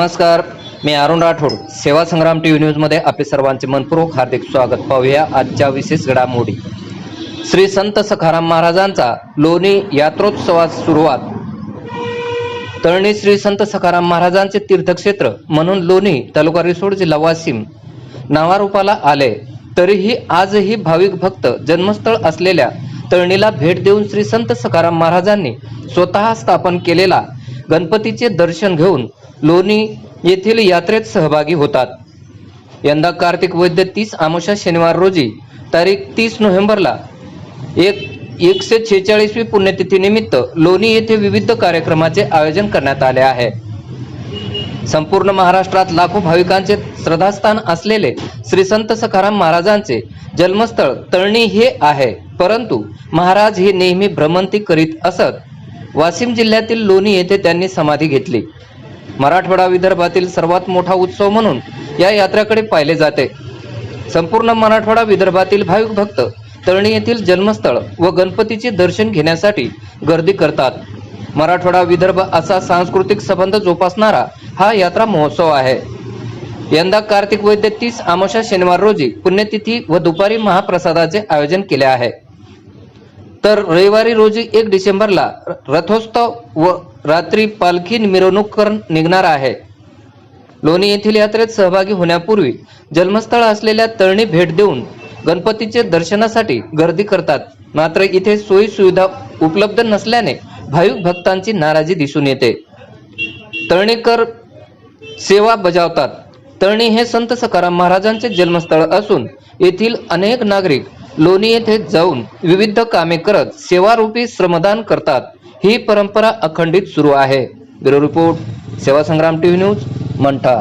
नमस्कार मी अरुण राठोड. सेवा संग्राम T V न्यूजमध्ये आपले सर्वांचे मनपूर्वक हार्दिक स्वागत. पाहूया आजच्या विशेष घडामोडी. श्री संत सखाराम महाराजांचा लोणी यात्रोत्सवास सुरुवात. तळणी श्री संत सखाराम महाराजांचे तीर्थक्षेत्र म्हणून लोणी तालुका रिसोड जिल्हा वाशिम नावारूपाला आले. तरीही आजही भाविक भक्त जन्मस्थळ असलेल्या तळणीला भेट देऊन श्री संत सखाराम महाराजांनी स्वतः स्थापन केलेला गणपतीचे दर्शन घेऊन लोणी येथील यात्रेत सहभागी होतात. यंदा कार्तिक वैद्य तीस आमोशा शनिवार रोजी तारीख तीस नोव्हेंबरला एक एकशे छेचाळीसवी पुण्यतिथीनिमित्त लोणी येथे विविध कार्यक्रमाचे आयोजन करण्यात आले आहे. संपूर्ण महाराष्ट्रात लाखो भाविकांचे श्रद्धास्थान असलेले श्री संत सखाराम महाराजांचे जन्मस्थळ तळणी हे आहे. परंतु महाराज हे नेहमी भ्रमंती करीत असत. वाशिम जिल्ह्यातील लोणी येथे त्यांनी समाधी घेतली. मराठवाडा विदर्भातील सर्वात मोठा उत्सव म्हणून या यात्रेकडे पाहिले जाते. संपूर्ण मराठवाडा विदर्भातील भाविक भक्त तळणी येथील जन्मस्थळ व गणपतीचे दर्शन घेण्यासाठी गर्दी करतात. मराठवाडा विदर्भ असा सांस्कृतिक संबंध जोपासणारा हा यात्रा महोत्सव आहे. यंदा कार्तिक वैद्य तीस आमोशा शनिवार रोजी पुण्यतिथी व दुपारी महाप्रसादाचे आयोजन केले आहे. तर रविवारी रोजी एक डिसेंबरला रथोत्सव व रात्री पालखी मिरवणूक कर निघणार आहे. लोणी येथील यात्रेत सहभागी होण्यापूर्वी जन्मस्थळ असलेल्या तळणी भेट देऊन गणपतीचे दर्शनासाठी गर्दी करतात. मात्र इथे सोयी सुविधा उपलब्ध नसल्याने भाविक भक्तांची नाराजी दिसून येते. तळणीकर सेवा बजावतात. तळणी हे संत सकाराम महाराजांचे जन्मस्थळ असून येथील अनेक नागरिक लोणी येथे जाऊन विविध कामे करत सेवारूपी श्रमदान करतात. ही परंपरा अखंडित सुरू आहे. ब्युरो रिपोर्ट सेवा संग्राम टीव्ही न्यूज मंठा.